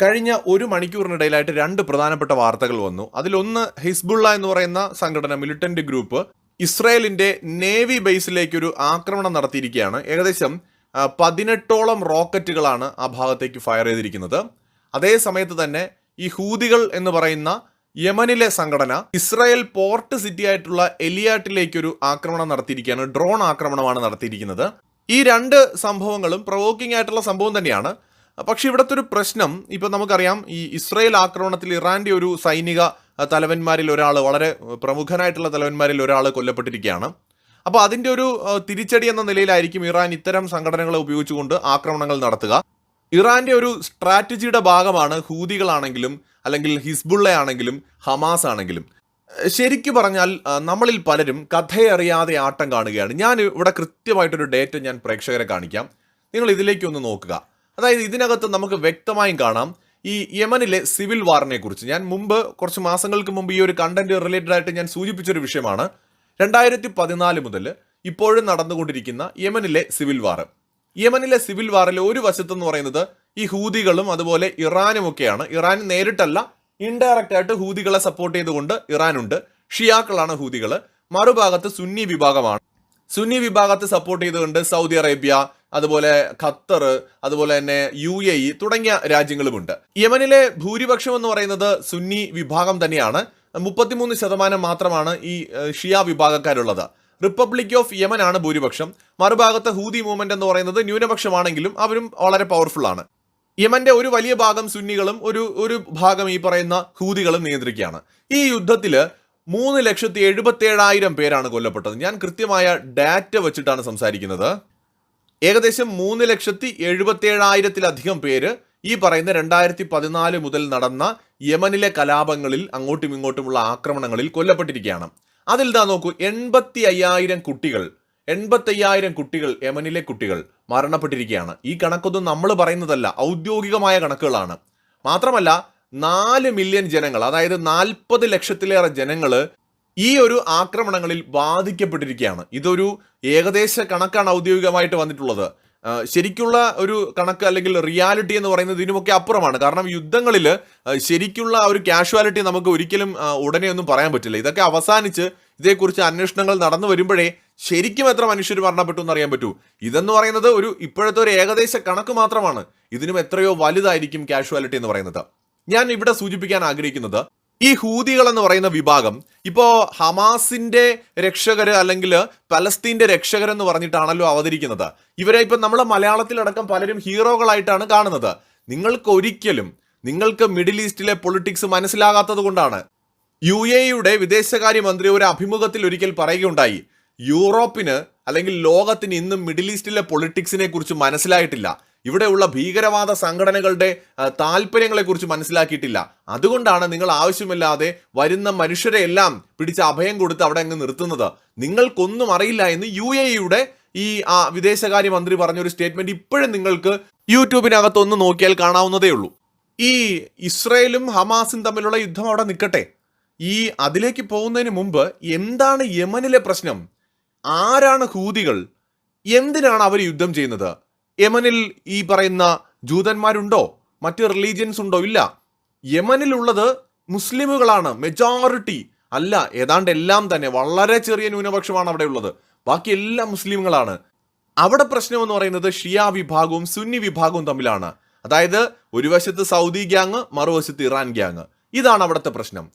കഴിഞ്ഞ ഒരു മണിക്കൂറിനിടയിലായിട്ട് രണ്ട് പ്രധാനപ്പെട്ട വാർത്തകൾ വന്നു. അതിലൊന്ന് ഹിസ്ബുള്ള എന്ന് പറയുന്ന സംഘടന മിലിറ്റന്റ് ഗ്രൂപ്പ് ഇസ്രയേലിന്റെ നേവി ബേസിലേക്ക് ഒരു ആക്രമണം നടത്തിയിരിക്കുകയാണ്. ഏകദേശം പതിനെട്ടോളം റോക്കറ്റുകളാണ് ആ ഭാഗത്തേക്ക് ഫയർ ചെയ്തിരിക്കുന്നത്. അതേ സമയത്ത് തന്നെ ഈ ഹൂതികൾ എന്ന് പറയുന്ന യമനിലെ സംഘടന ഇസ്രായേൽ പോർട്ട് സിറ്റി ആയിട്ടുള്ള എലിയാട്ടിലേക്കൊരു ആക്രമണം നടത്തിയിരിക്കുകയാണ്. ഡ്രോൺ ആക്രമണമാണ് നടത്തിയിരിക്കുന്നത്. ഈ രണ്ട് സംഭവങ്ങളും പ്രവോക്കിംഗ് ആയിട്ടുള്ള സംഭവം തന്നെയാണ്. പക്ഷെ ഇവിടുത്തെ ഒരു പ്രശ്നം ഇപ്പം നമുക്കറിയാം ഈ ഇസ്രയേൽ ആക്രമണത്തിൽ ഇറാന്റെ ഒരു സൈനിക തലവന്മാരിൽ ഒരാൾ വളരെ പ്രമുഖനായിട്ടുള്ള തലവന്മാരിൽ ഒരാൾ കൊല്ലപ്പെട്ടിരിക്കുകയാണ്. അപ്പോൾ അതിന്റെ ഒരു തിരിച്ചടി എന്ന നിലയിലായിരിക്കും ഇറാൻ ഇത്തരം സംഘടനകളെ ഉപയോഗിച്ചുകൊണ്ട് ആക്രമണങ്ങൾ നടത്തുക. ഇറാന്റെ ഒരു സ്ട്രാറ്റജിയുടെ ഭാഗമാണ് ഹൂതികളാണെങ്കിലും അല്ലെങ്കിൽ ഹിസ്ബുള്ള ആണെങ്കിലും ഹമാസ് ആണെങ്കിലും ശരിക്കു പറഞ്ഞാൽ നമ്മളിൽ പലരും കഥയറിയാതെ ആട്ടം കാണുകയാണ്. ഞാൻ ഇവിടെ കൃത്യമായിട്ടൊരു ഡേറ്റ ഞാൻ പ്രേക്ഷകരെ കാണിക്കാം. നിങ്ങൾ ഇതിലേക്കൊന്ന് നോക്കുക. അതായത് ഇതിനകത്ത് നമുക്ക് വ്യക്തമായും കാണാം ഈ യമനിലെ സിവിൽ വാറിനെ കുറിച്ച്. ഞാൻ മുമ്പ് കുറച്ച് മാസങ്ങൾക്ക് മുമ്പ് ഈ ഒരു കണ്ടന്റ് റിലേറ്റഡ് ആയിട്ട് ഞാൻ സൂചിപ്പിച്ചൊരു വിഷയമാണ്. രണ്ടായിരത്തി പതിനാല് മുതൽ ഇപ്പോഴും നടന്നുകൊണ്ടിരിക്കുന്ന യമനിലെ സിവിൽ വാർ യമനിലെ സിവിൽ വാറിൽ ഒരു വശത്തെന്ന് പറയുന്നത് ഈ ഹൂതികളും അതുപോലെ ഇറാനും ഒക്കെയാണ് ഇറാൻ നേരിട്ടല്ല ഇൻഡയറക്റ്റ് ആയിട്ട് ഹൂതികളെ സപ്പോർട്ട് ചെയ്തുകൊണ്ട് ഇറാനുണ്ട്. ഷിയാക്കളാണ് ഹൂതികൾ മറുഭാഗത്ത് സുന്നി വിഭാഗമാണ്. സുന്നി വിഭാഗത്തെ സപ്പോർട്ട് ചെയ്തുകൊണ്ട് സൗദി അറേബ്യ അതുപോലെ ഖത്തർ അതുപോലെ തന്നെ യു എ ഇ തുടങ്ങിയ രാജ്യങ്ങളുമുണ്ട്. യമനിലെ ഭൂരിപക്ഷം എന്ന് പറയുന്നത് സുന്നി വിഭാഗം തന്നെയാണ്. മുപ്പത്തിമൂന്ന് ശതമാനം മാത്രമാണ് ഈ ഷിയ വിഭാഗക്കാരുള്ളത്. റിപ്പബ്ലിക് ഓഫ് യമൻ ആണ് ഭൂരിപക്ഷം. മറുഭാഗത്ത് ഹൂതി മൂവ്മെന്റ് എന്ന് പറയുന്നത് ന്യൂനപക്ഷമാണെങ്കിലും അവരും വളരെ പവർഫുൾ ആണ്. യമന്റെ ഒരു വലിയ ഭാഗം സുന്നികളും ഒരു ഒരു ഭാഗം ഈ പറയുന്ന ഹൂതികളും നിയന്ത്രിക്കുകയാണ്. ഈ യുദ്ധത്തിൽ മൂന്ന് ലക്ഷത്തി എഴുപത്തി ഏഴായിരം പേരാണ് കൊല്ലപ്പെട്ടത്. ഞാൻ കൃത്യമായ ഡാറ്റ വെച്ചിട്ടാണ് സംസാരിക്കുന്നത്. ഏകദേശം മൂന്ന് ലക്ഷത്തി എഴുപത്തി ഏഴായിരത്തിലധികം പേര് ഈ പറയുന്ന രണ്ടായിരത്തി പതിനാല് മുതൽ നടന്ന യമനിലെ കലാപങ്ങളിൽ അങ്ങോട്ടും ഇങ്ങോട്ടുമുള്ള ആക്രമണങ്ങളിൽ കൊല്ലപ്പെട്ടിരിക്കുകയാണ്. അതിൽ ഇതാ നോക്കൂ എൺപത്തി അയ്യായിരം കുട്ടികൾ എൺപത്തി അയ്യായിരം കുട്ടികൾ യമനിലെ കുട്ടികൾ മരണപ്പെട്ടിരിക്കുകയാണ്. ഈ കണക്കൊന്നും നമ്മൾ പറയുന്നതല്ല ഔദ്യോഗികമായ കണക്കുകളാണ്. മാത്രമല്ല നാല് മില്യൺ ജനങ്ങൾ അതായത് നാൽപ്പത് ലക്ഷത്തിലേറെ ജനങ്ങൾ ഈ ഒരു ആക്രമണങ്ങളിൽ ബാധിക്കപ്പെട്ടിരിക്കുകയാണ്. ഇതൊരു ഏകദേശ കണക്കാണ് ഔദ്യോഗികമായിട്ട് വന്നിട്ടുള്ളത്. ശരിക്കുള്ള ഒരു കണക്ക് അല്ലെങ്കിൽ റിയാലിറ്റി എന്ന് പറയുന്നത് ഇതിനുമൊക്കെ അപ്പുറമാണ്. കാരണം യുദ്ധങ്ങളിൽ ശരിക്കുള്ള ഒരു കാഷ്വാലിറ്റി നമുക്ക് ഒരിക്കലും ഉടനെ ഒന്നും പറയാൻ പറ്റില്ല. ഇതൊക്കെ അവസാനിച്ച് ഇതേക്കുറിച്ച് അന്വേഷണങ്ങൾ നടന്നു വരുമ്പോഴേ ശരിക്കും എത്ര മനുഷ്യർ മരണപ്പെട്ടു എന്ന് അറിയാൻ പറ്റൂ. ഇതെന്ന് പറയുന്നത് ഒരു ഇപ്പോഴത്തെ ഒരു ഏകദേശ കണക്ക് മാത്രമാണ്. ഇതിനും എത്രയോ വലുതായിരിക്കും കാഷ്വാലിറ്റി എന്ന് പറയുന്നത്. ഞാൻ ഇവിടെ സൂചിപ്പിക്കാൻ ആഗ്രഹിക്കുന്നത് ഈ ഹൂതികൾ എന്ന് പറയുന്ന വിഭാഗം ഇപ്പോ ഹമാസിന്റെ രക്ഷകർ അല്ലെങ്കിൽ പലസ്തീന്റെ രക്ഷകർ എന്ന് പറഞ്ഞിട്ടാണല്ലോ അവതരിക്കുന്നത്. ഇവരെ ഇപ്പൊ നമ്മളെ മലയാളത്തിലടക്കം പലരും ഹീറോകളായിട്ടാണ് കാണുന്നത്. നിങ്ങൾക്ക് ഒരിക്കലും നിങ്ങൾക്ക് മിഡിൽ ഈസ്റ്റിലെ പൊളിറ്റിക്സ് മനസ്സിലാകാത്തത് കൊണ്ടാണ്. യു എയുടെ വിദേശകാര്യമന്ത്രി ഒരു അഭിമുഖത്തിൽ ഒരിക്കൽ പറയുകയുണ്ടായി. യൂറോപ്പിന് അല്ലെങ്കിൽ ലോകത്തിന് ഇന്നും മിഡിൽ ഈസ്റ്റിലെ പൊളിറ്റിക്സിനെ കുറിച്ച് മനസ്സിലായിട്ടില്ല. ഇവിടെയുള്ള ഭീകരവാദ സംഘടനകളുടെ താല്പര്യങ്ങളെക്കുറിച്ച് മനസ്സിലാക്കിയിട്ടില്ല. അതുകൊണ്ടാണ് നിങ്ങൾ ആവശ്യമില്ലാതെ വരുന്ന മനുഷ്യരെ എല്ലാം പിടിച്ച് അഭയം കൊടുത്ത് അവിടെ അങ്ങ് നിർത്തുന്നത്. നിങ്ങൾക്കൊന്നും അറിയില്ല എന്ന് യു എ ഇയുടെ ഈ ആ വിദേശകാര്യമന്ത്രി പറഞ്ഞൊരു സ്റ്റേറ്റ്മെന്റ് ഇപ്പോഴും നിങ്ങൾക്ക് യൂട്യൂബിനകത്ത് ഒന്ന് നോക്കിയാൽ കാണാവുന്നതേ ഉള്ളൂ. ഈ ഇസ്രയേലും ഹമാസും തമ്മിലുള്ള യുദ്ധം അവിടെ നിൽക്കട്ടെ. ഈ അതിലേക്ക് പോകുന്നതിന് മുമ്പ് എന്താണ് യമനിലെ പ്രശ്നം? ആരാണ് ഹൂതികൾ? എന്തിനാണ് അവർ യുദ്ധം ചെയ്യുന്നത്? യമനിൽ ഈ പറയുന്ന ജൂതന്മാരുണ്ടോ? മറ്റ് റിലീജിയൻസ് ഉണ്ടോ? ഇല്ല. യമനിലുള്ളത് മുസ്ലിമുകളാണ് മെജോറിറ്റി അല്ല ഏതാണ്ട് എല്ലാം തന്നെ. വളരെ ചെറിയ ന്യൂനപക്ഷമാണ് അവിടെ ഉള്ളത്. ബാക്കി എല്ലാം മുസ്ലിമുകളാണ്. അവിടെ പ്രശ്നം എന്ന് പറയുന്നത് ഷിയ വിഭാഗവും സുന്നി വിഭാഗവും തമ്മിലാണ്. അതായത് ഒരു വശത്ത് സൗദി ഗ്യാങ് മറുവശത്ത് ഇറാൻ ഗ്യാങ് ഇതാണ് അവിടുത്തെ പ്രശ്നം.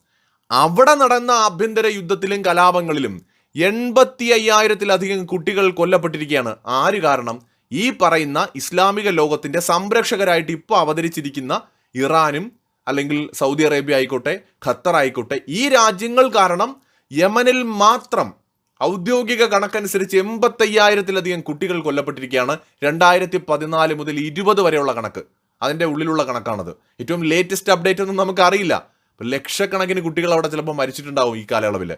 അവിടെ നടന്ന ആഭ്യന്തര യുദ്ധത്തിലും കലാപങ്ങളിലും എൺപത്തി അയ്യായിരത്തിലധികം കുട്ടികൾ കൊല്ലപ്പെട്ടിരിക്കുകയാണ്. ആര് കാരണം? ഈ പറയുന്ന ഇസ്ലാമിക ലോകത്തിന്റെ സംരക്ഷകരായിട്ട് ഇപ്പോൾ അവതരിച്ചിരിക്കുന്ന ഇറാനും അല്ലെങ്കിൽ സൗദി അറേബ്യ ആയിക്കോട്ടെ ഖത്തർ ആയിക്കോട്ടെ ഈ രാജ്യങ്ങൾ കാരണം യമനിൽ മാത്രം ഔദ്യോഗിക കണക്കനുസരിച്ച് എൺപത്തയ്യായിരത്തിലധികം കുട്ടികൾ കൊല്ലപ്പെട്ടിരിക്കുകയാണ്. രണ്ടായിരത്തി പതിനാല് മുതൽ ഇരുപത് വരെയുള്ള കണക്ക്. അതിന്റെ ഉള്ളിലുള്ള കണക്കാണത്. ഏറ്റവും ലേറ്റസ്റ്റ് അപ്ഡേറ്റ് ഒന്നും നമുക്കറിയില്ല. ലക്ഷക്കണക്കിന് കുട്ടികൾ അവിടെ ചിലപ്പോൾ മരിച്ചിട്ടുണ്ടാവും ഈ കാലയളവിൽ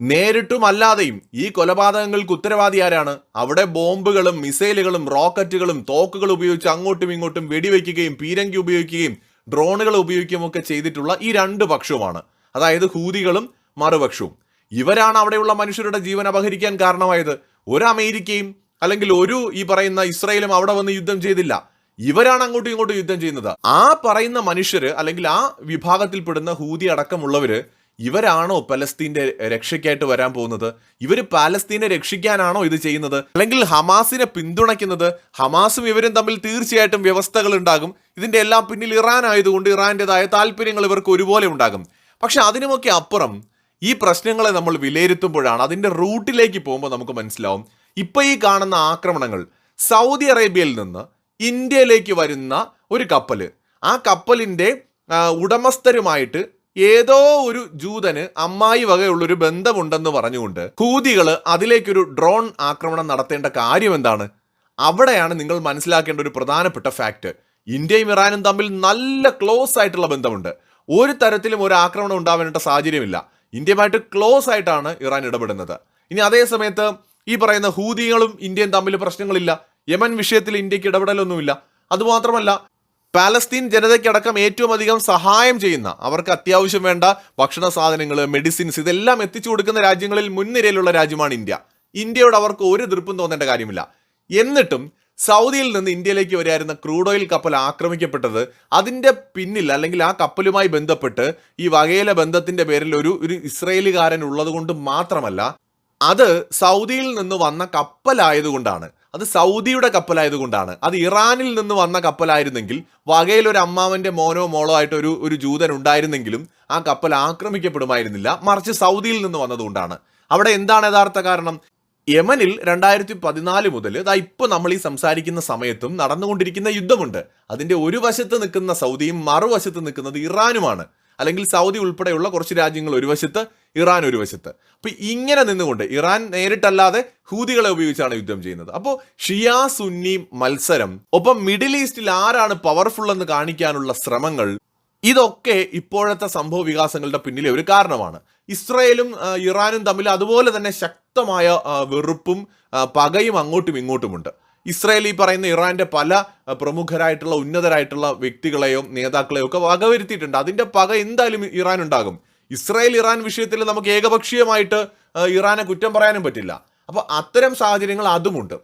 നേരിട്ടും അല്ലാതെയും ഈ കൊലപാതകങ്ങൾക്ക് ഉത്തരവാദി ആരാണ്? അവിടെ ബോംബുകളും മിസൈലുകളും റോക്കറ്റുകളും തോക്കുകളും ഉപയോഗിച്ച് അങ്ങോട്ടും ഇങ്ങോട്ടും വെടിവെക്കുകയും പീരങ്കി ഉപയോഗിക്കുകയും ഡ്രോണുകൾ ഉപയോഗിക്കുകയും ഒക്കെ ചെയ്തിട്ടുള്ള ഈ രണ്ട് പക്ഷവുമാണ്. അതായത് ഹൂതികളും മറുപക്ഷവും. ഇവരാണ് അവിടെയുള്ള മനുഷ്യരുടെ ജീവൻ അപഹരിക്കാൻ കാരണമായത്. ഒരു അമേരിക്കയും അല്ലെങ്കിൽ ഒരു ഈ പറയുന്ന ഇസ്രായേലും അവിടെ വന്ന് യുദ്ധം ചെയ്തില്ല. ഇവരാണ് അങ്ങോട്ടും ഇങ്ങോട്ടും യുദ്ധം ചെയ്യുന്നത്. ആ പറയുന്ന മനുഷ്യർ അല്ലെങ്കിൽ ആ വിഭാഗത്തിൽപ്പെടുന്ന ഹൂതി അടക്കമുള്ളവര് ഇവരാണോ പലസ്തീന്റെ രക്ഷയ്ക്കായിട്ട് വരാൻ പോകുന്നത്? ഇവർ പാലസ്തീനെ രക്ഷിക്കാനാണോ ഇത് ചെയ്യുന്നത്? അല്ലെങ്കിൽ ഹമാസിനെ പിന്തുണയ്ക്കുന്നത് ഹമാസും ഇവരും തമ്മിൽ തീർച്ചയായിട്ടും വ്യവസ്ഥകൾ ഉണ്ടാകും. ഇതിന്റെ എല്ലാം പിന്നിൽ ഇറാൻ ആയതുകൊണ്ട് ഇറാന്റെതായ താല്പര്യങ്ങൾ ഇവർക്ക് ഒരുപോലെ ഉണ്ടാകും. പക്ഷെ അതിനുമൊക്കെ അപ്പുറം ഈ പ്രശ്നങ്ങളെ നമ്മൾ വിലയിരുത്തുമ്പോഴാണ് അതിന്റെ റൂട്ടിലേക്ക് പോകുമ്പോൾ നമുക്ക് മനസ്സിലാവും. ഇപ്പം ഈ കാണുന്ന ആക്രമണങ്ങൾ സൗദി അറേബ്യയിൽ നിന്ന് ഇന്ത്യയിലേക്ക് വരുന്ന ഒരു കപ്പൽ ആ കപ്പലിന്റെ ഉടമസ്ഥരുമായിട്ട് ഏതോ ഒരു ജൂതന് അമ്മായി വകയുള്ളൊരു ബന്ധമുണ്ടെന്ന് പറഞ്ഞുകൊണ്ട് ഹൂതികൾ അതിലേക്കൊരു ഡ്രോൺ ആക്രമണം നടത്തേണ്ട കാര്യം എന്താണ് അവിടെയാണ് നിങ്ങൾ മനസ്സിലാക്കേണ്ട ഒരു പ്രധാനപ്പെട്ട ഫാക്ട്. ഇന്ത്യയും ഇറാനും തമ്മിൽ നല്ല ക്ലോസ് ആയിട്ടുള്ള ബന്ധമുണ്ട്. ഒരു തരത്തിലും ഒരു ആക്രമണം ഉണ്ടാവേണ്ട സാഹചര്യമില്ല. ഇന്ത്യയുമായിട്ട് ക്ലോസ് ആയിട്ടാണ് ഇറാൻ ഇടപെടുന്നത്. ഇനി അതേ സമയത്ത് ഈ പറയുന്ന ഹൂതികളും ഇന്ത്യയും തമ്മിൽ പ്രശ്നങ്ങളില്ല. യമൻ വിഷയത്തിൽ ഇന്ത്യയ്ക്ക് ഇടപെടലൊന്നുമില്ല. അതുമാത്രമല്ല പാലസ്തീൻ ജനതയ്ക്കടക്കം ഏറ്റവും അധികം സഹായം ചെയ്യുന്ന അവർക്ക് അത്യാവശ്യം വേണ്ട ഭക്ഷണ സാധനങ്ങൾ മെഡിസിൻസ് ഇതെല്ലാം എത്തിച്ചു കൊടുക്കുന്ന രാജ്യങ്ങളിൽ മുൻനിരയിലുള്ള രാജ്യമാണ് ഇന്ത്യ. ഇന്ത്യയോട് അവർക്ക് ഒരു എതിർപ്പും തോന്നേണ്ട കാര്യമില്ല. എന്നിട്ടും സൗദിയിൽ നിന്ന് ഇന്ത്യയിലേക്ക് വരായിരുന്ന ക്രൂഡ് ഓയിൽ കപ്പൽ ആക്രമിക്കപ്പെട്ടത് അതിന്റെ പിന്നിൽ അല്ലെങ്കിൽ ആ കപ്പലുമായി ബന്ധപ്പെട്ട് ഈ വകയില ബന്ധത്തിന്റെ പേരിൽ ഒരു ഒരു ഇസ്രയേലുകാരൻ ഉള്ളത് കൊണ്ട് മാത്രമല്ല അത് സൗദിയിൽ നിന്ന് വന്ന കപ്പലായതുകൊണ്ടാണ്. അത് സൗദിയുടെ കപ്പലായതുകൊണ്ടാണ്. അത് ഇറാനിൽ നിന്ന് വന്ന കപ്പലായിരുന്നെങ്കിൽ വകയിൽ ഒരു അമ്മാവന്റെ മോനോ മോളോ ആയിട്ട് ഒരു ഒരു ജൂതൻ ഉണ്ടായിരുന്നെങ്കിലും ആ കപ്പൽ ആക്രമിക്കപ്പെടുമായിരുന്നില്ല. മറിച്ച് സൗദിയിൽ നിന്ന് വന്നതുകൊണ്ടാണ്. അവിടെ എന്താണ് യഥാർത്ഥ കാരണം? യമനിൽ രണ്ടായിരത്തി പതിനാല് മുതൽ ഇതാ ഇപ്പോൾ നമ്മൾ ഈ സംസാരിക്കുന്ന സമയത്തും നടന്നുകൊണ്ടിരിക്കുന്ന യുദ്ധമുണ്ട്. അതിന്റെ ഒരു വശത്ത് നിൽക്കുന്ന സൗദിയും മറുവശത്ത് നിൽക്കുന്നത് ഇറാനുമാണ്. അല്ലെങ്കിൽ സൗദി ഉൾപ്പെടെയുള്ള കുറച്ച് രാജ്യങ്ങൾ ഒരു വശത്ത് ഇറാൻ ഒരു വശത്ത്. അപ്പൊ ഇങ്ങനെ നിന്നുകൊണ്ട് ഇറാൻ നേരിട്ടല്ലാതെ ഹൂതികളെ ഉപയോഗിച്ചാണ് യുദ്ധം ചെയ്യുന്നത്. അപ്പോൾ ഷിയാ സുന്നി മത്സരം ഒപ്പം മിഡിൽ ഈസ്റ്റിൽ ആരാണ് പവർഫുൾ എന്ന് കാണിക്കാനുള്ള ശ്രമങ്ങൾ ഇതൊക്കെ ഇപ്പോഴത്തെ സംഭവ വികാസങ്ങളുടെ പിന്നിലെ ഒരു കാരണമാണ്. ഇസ്രയേലും ഇറാനും തമ്മിൽ അതുപോലെ തന്നെ ശക്തമായ വെറുപ്പും പകയും അങ്ങോട്ടും ഇങ്ങോട്ടുമുണ്ട്. ഇസ്രായേൽ ഈ പറയുന്ന ഇറാന്റെ പല പ്രമുഖരായിട്ടുള്ള ഉന്നതരായിട്ടുള്ള വ്യക്തികളെയും നേതാക്കളെയും ഒക്കെ വകവരുത്തിയിട്ടുണ്ട്. അതിന്റെ പക എന്തായാലും ഇറാൻ ഉണ്ടാകും. ഇസ്രായേൽ ഇറാൻ വിഷയത്തിൽ നമുക്ക് ഏകപക്ഷീയമായിട്ട് ഇറാനെ കുറ്റം പറയാനും പറ്റില്ല. അപ്പൊ അത്തരം സാഹചര്യങ്ങൾ അതുമുണ്ട്.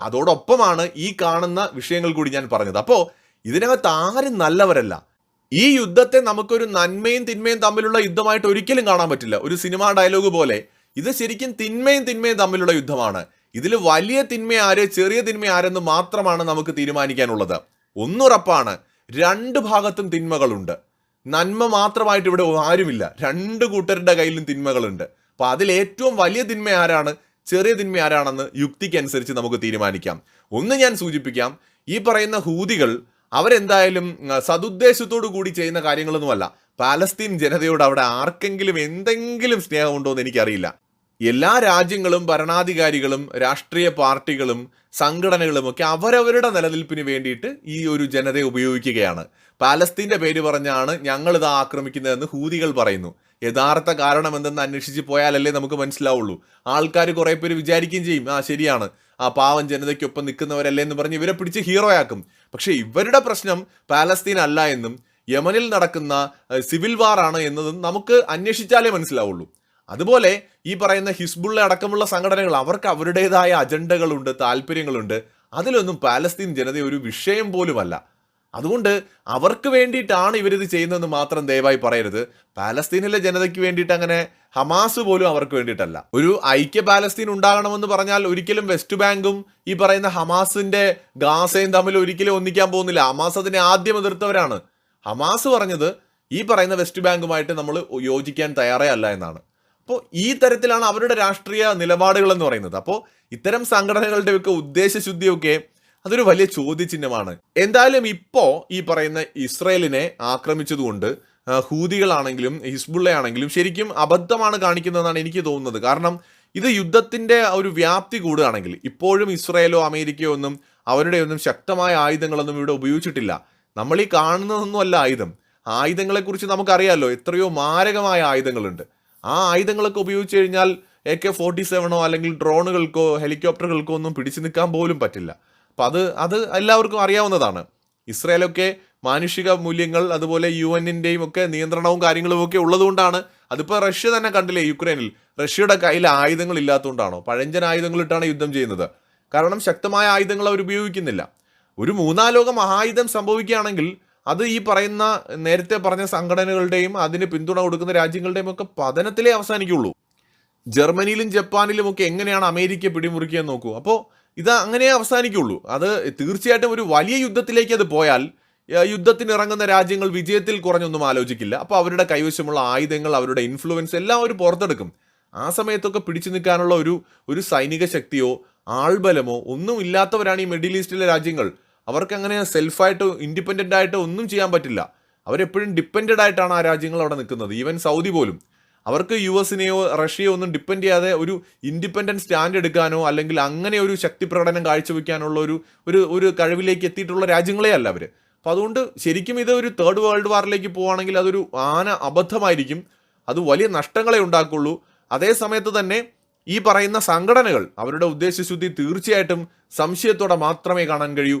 അതോടൊപ്പമാണ് ഈ കാണുന്ന വിഷയങ്ങൾ കൂടി ഞാൻ പറഞ്ഞത്. അപ്പോൾ ഇതിനകത്ത് ആരും നല്ലവരല്ല. ഈ യുദ്ധത്തെ നമുക്കൊരു നന്മയും തിന്മയും തമ്മിലുള്ള യുദ്ധമായിട്ട് ഒരിക്കലും കാണാൻ പറ്റില്ല. ഒരു സിനിമാ ഡയലോഗ് പോലെ ഇത് ശരിക്കും തിന്മയും തിന്മയും തമ്മിലുള്ള യുദ്ധമാണ്. ഇതിൽ വലിയ തിന്മ ആര് ചെറിയ തിന്മ ആരെന്ന് മാത്രമാണ് നമുക്ക് തീരുമാനിക്കാനുള്ളത്. ഒന്നുറപ്പാണ് രണ്ട് ഭാഗത്തും തിന്മകളുണ്ട്. നന്മ മാത്രമായിട്ട് ഇവിടെ ആരുമില്ല. രണ്ട് കൂട്ടരുടെ കയ്യിലും തിന്മകളുണ്ട്. അപ്പൊ അതിൽ ഏറ്റവും വലിയ തിന്മ ആരാണ്? ചെറിയ തിന്മ ആരാണെന്ന് യുക്തിക്കനുസരിച്ച് നമുക്ക് തീരുമാനിക്കാം. ഒന്ന് ഞാൻ സൂചിപ്പിക്കാം ഈ പറയുന്ന ഹൂതികൾ അവരെന്തായാലും സതുദ്ദേശത്തോടു കൂടി ചെയ്യുന്ന കാര്യങ്ങളൊന്നുമല്ല പാലസ്തീൻ ജനതയോട് അവിടെ ആർക്കെങ്കിലും എന്തെങ്കിലും സ്നേഹമുണ്ടോ എന്ന് എനിക്കറിയില്ല. എല്ലാ രാജ്യങ്ങളും ഭരണാധികാരികളും രാഷ്ട്രീയ പാർട്ടികളും സംഘടനകളും ഒക്കെ അവരവരുടെ നിലനിൽപ്പിന് വേണ്ടിയിട്ട് ഈ ഒരു ജനതയെ ഉപയോഗിക്കുകയാണ്. പാലസ്തീന്റെ പേര് പറഞ്ഞാണ് ഞങ്ങളിത് ആക്രമിക്കുന്നതെന്ന് ഹൂതികൾ പറയുന്നു. യഥാർത്ഥ കാരണം എന്തെന്ന് അന്വേഷിച്ച് പോയാലല്ലേ നമുക്ക് മനസ്സിലാവുള്ളൂ. ആൾക്കാർ കുറേ പേര് വിചാരിക്കുകയും ചെയ്യും ആ ശരിയാണ്. ആ പാവം ജനതയ്ക്കൊപ്പം നിൽക്കുന്നവരല്ലേ എന്ന് പറഞ്ഞ് ഇവരെ പിടിച്ച് ഹീറോയാക്കും. പക്ഷേ ഇവരുടെ പ്രശ്നം പാലസ്തീൻ അല്ല എന്നും യമനിൽ നടക്കുന്ന സിവിൽ വാർ ആണ് എന്നതും നമുക്ക് അന്വേഷിച്ചാലേ മനസ്സിലാവുള്ളൂ. അതുപോലെ ഈ പറയുന്ന ഹിസ്ബുള്ള അടക്കമുള്ള സംഘടനകൾ അവർക്ക് അവരുടേതായ അജണ്ടകളുണ്ട് താല്പര്യങ്ങളുണ്ട്. അതിലൊന്നും പാലസ്തീൻ ജനത ഒരു വിഷയം പോലുമല്ല. അതുകൊണ്ട് അവർക്ക് വേണ്ടിയിട്ടാണ് ഇവരിത് ചെയ്യുന്നതെന്ന് മാത്രം ദയവായി പറയരുത്. പാലസ്തീനിലെ ജനതയ്ക്ക് വേണ്ടിയിട്ട് അങ്ങനെ ഹമാസ് പോലും അവർക്ക് വേണ്ടിയിട്ടല്ല. ഒരു ഐക്യ പാലസ്തീൻ ഉണ്ടാകണമെന്ന് പറഞ്ഞാൽ ഒരിക്കലും വെസ്റ്റ് ബാങ്കും ഈ പറയുന്ന ഹമാസിന്റെ ഗാസയും തമ്മിൽ ഒരിക്കലും ഒന്നിക്കാൻ പോകുന്നില്ല. ഹമാസ് അതിനെ ആദ്യം എതിർത്തവരാണ്. ഹമാസ് പറഞ്ഞത് ഈ പറയുന്ന വെസ്റ്റ് ബാങ്കുമായിട്ട് നമ്മൾ യോജിക്കാൻ തയ്യാറേ അല്ല എന്നാണ്. അപ്പോൾ ഈ തരത്തിലാണ് അവരുടെ രാഷ്ട്രീയ നിലപാടുകൾ എന്ന് പറയുന്നത്. അപ്പോൾ ഇത്തരം സംഘടനകളുടെയൊക്കെ ഉദ്ദേശശുദ്ധിയൊക്കെ അതൊരു വലിയ ചോദ്യചിഹ്നമാണ്. എന്തായാലും ഇപ്പോൾ ഈ പറയുന്ന ഇസ്രയേലിനെ ആക്രമിച്ചതുകൊണ്ട് ഹൂതികളാണെങ്കിലും ഹിസ്ബുള്ളയാണെങ്കിലും ശരിക്കും അബദ്ധമാണ് കാണിക്കുന്നതെന്നാണ് എനിക്ക് തോന്നുന്നത്. കാരണം ഇത് യുദ്ധത്തിന്റെ ഒരു വ്യാപ്തി കൂടുകയാണെങ്കിൽ ഇപ്പോഴും ഇസ്രയേലോ അമേരിക്കയോ ഒന്നും അവരുടെ ഒന്നും ശക്തമായ ആയുധങ്ങളൊന്നും ഇവിടെ ഉപയോഗിച്ചിട്ടില്ല. നമ്മൾ ഈ കാണുന്നതൊന്നും അല്ല ആയുധം. ആയുധങ്ങളെക്കുറിച്ച് നമുക്കറിയാമല്ലോ എത്രയോ മാരകമായ ആയുധങ്ങളുണ്ട്. ആ ആയുധങ്ങളൊക്കെ ഉപയോഗിച്ച് കഴിഞ്ഞാൽ എ കെ ഫോർട്ടി സെവനോ അല്ലെങ്കിൽ ഡ്രോണുകൾക്കോ ഹെലികോപ്റ്ററുകൾക്കോ ഒന്നും പിടിച്ചു നിൽക്കാൻ പോലും പറ്റില്ല. അപ്പം അത് അത് എല്ലാവർക്കും അറിയാവുന്നതാണ്. ഇസ്രയേലൊക്കെ മാനുഷിക മൂല്യങ്ങൾ അതുപോലെ യു എന്നിന്റെയും ഒക്കെ നിയന്ത്രണവും കാര്യങ്ങളും ഒക്കെ ഉള്ളതുകൊണ്ടാണ് അതിപ്പോൾ റഷ്യ തന്നെ കണ്ടില്ലേ യുക്രൈനിൽ. റഷ്യയുടെ കയ്യിൽ ആയുധങ്ങൾ ഇല്ലാത്തതുകൊണ്ടാണോ? പഴഞ്ചൻ ആയുധങ്ങൾ ഇട്ടാണ് യുദ്ധം ചെയ്യുന്നത്. കാരണം ശക്തമായ ആയുധങ്ങൾ അവർ ഉപയോഗിക്കുന്നില്ല. ഒരു മൂന്നാം ലോക മഹായുധം സംഭവിക്കുകയാണെങ്കിൽ അത് ഈ പറയുന്ന നേരത്തെ പറഞ്ഞ സംഘടനകളുടെയും അതിന് പിന്തുണ കൊടുക്കുന്ന രാജ്യങ്ങളുടെയും ഒക്കെ പതനത്തിലേ അവസാനിക്കുള്ളൂ. ജർമ്മനിയിലും ജപ്പാനിലും ഒക്കെ എങ്ങനെയാണ് അമേരിക്ക പിടിമുറുക്കിയെന്ന് നോക്കൂ. അപ്പോൾ ഇത് അങ്ങനെ അവസാനിക്കുള്ളൂ. അത് തീർച്ചയായിട്ടും ഒരു വലിയ യുദ്ധത്തിലേക്ക് അത് പോയാൽ യുദ്ധത്തിന് ഇറങ്ങുന്ന രാജ്യങ്ങൾ വിജയത്തിൽ കുറഞ്ഞൊന്നും ആലോചിക്കില്ല. അപ്പോൾ അവരുടെ കൈവശമുള്ള ആയുധങ്ങൾ അവരുടെ ഇൻഫ്ലുവൻസ് എല്ലാം അവർ പുറത്തെടുക്കും. ആ സമയത്തൊക്കെ പിടിച്ചു നിൽക്കാനുള്ള ഒരു ഒരു സൈനിക ശക്തിയോ ആൾബലമോ ഒന്നും ഇല്ലാത്തവരാണ് ഈ മിഡിൽ ഈസ്റ്റിലെ രാജ്യങ്ങൾ. അവർക്ക് അങ്ങനെ സെൽഫായിട്ട് ഇൻഡിപെൻഡന്റ് ആയിട്ട് ഒന്നും ചെയ്യാൻ പറ്റില്ല. അവരെപ്പോഴും ഡിപ്പെൻഡഡ് ആയിട്ടാണ് ആ രാജ്യങ്ങൾ അവിടെ നിൽക്കുന്നത്. ഈവൻ സൗദി പോലും. അവർക്ക് യു എസിനെയോ റഷ്യയോ ഒന്നും ഡിപ്പെൻഡ് ചെയ്യാതെ ഒരു ഇൻഡിപെൻഡന്റ് സ്റ്റാൻഡ് എടുക്കാനോ അല്ലെങ്കിൽ അങ്ങനെ ഒരു ശക്തി പ്രകടനം കാഴ്ചവെക്കാനുള്ള ഒരു ഒരു ഒരു കഴിവിലേക്ക് എത്തിയിട്ടുള്ള രാജ്യങ്ങളെ അല്ല അവർ അപ്പോൾ അതുകൊണ്ട് ശരിക്കും ഇത് ഒരു തേർഡ് വേൾഡ് വാറിലേക്ക് പോവുകയാണെങ്കിൽ അതൊരു ആന അബദ്ധമായിരിക്കും. അത് വലിയ നഷ്ടങ്ങളെ ഉണ്ടാക്കുള്ളൂ. അതേ സമയത്ത് തന്നെ ഈ പറയുന്ന സംഘടനകൾ അവരുടെ ഉദ്ദേശശുദ്ധി തീർച്ചയായിട്ടും സംശയത്തോടെ മാത്രമേ കാണാൻ കഴിയൂ.